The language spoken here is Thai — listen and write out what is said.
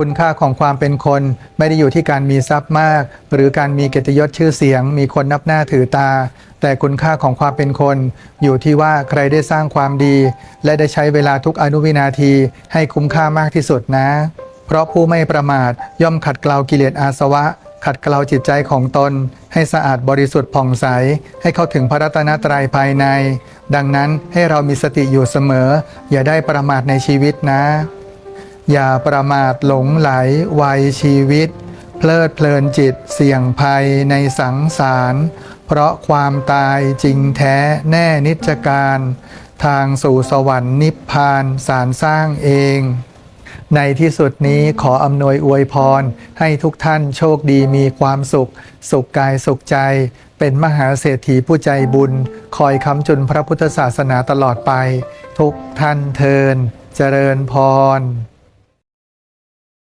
คุณค่าของความเป็นคนไม่ได้อยู่ที่การมีทรัพย์มาก หรือการมีเกียรติยศชื่อเสียง มีคนนับหน้าถือตา แต่คุณค่าของความเป็นคน อยู่ที่ว่าใครได้สร้างความดี และได้ใช้เวลาทุกอนุวินาที ให้คุ้มค่ามากที่สุดนะ เพราะผู้ไม่ประมาทย่อมขัดเกลากิเลสอาสวะ ขัดเกลาจิตใจของตน ให้สะอาดบริสุทธิ์ผ่องใส ให้เข้าถึงพระรัตนตรัยภายใน ดังนั้นให้เรามีสติอยู่เสมอ อย่าได้ประมาทในชีวิตนะ อย่าประมาทหลงไหลวัยชีวิต เพลิดเพลินจิตเสี่ยงภัยในสังสาร เพราะความตายจริงแท้แน่นิจการ ทางสู่สวรรค์นิพพานสารสร้างเอง ในที่สุดนี้ขออำนวยอวยพร ให้ทุกท่านโชคดีมีความสุข สุขกายสุขใจ เป็นมหาเศรษฐีผู้ใจบุญ คอยค้ำจุนพระพุทธศาสนาตลอดไป ทุกท่านเทิน เจริญพร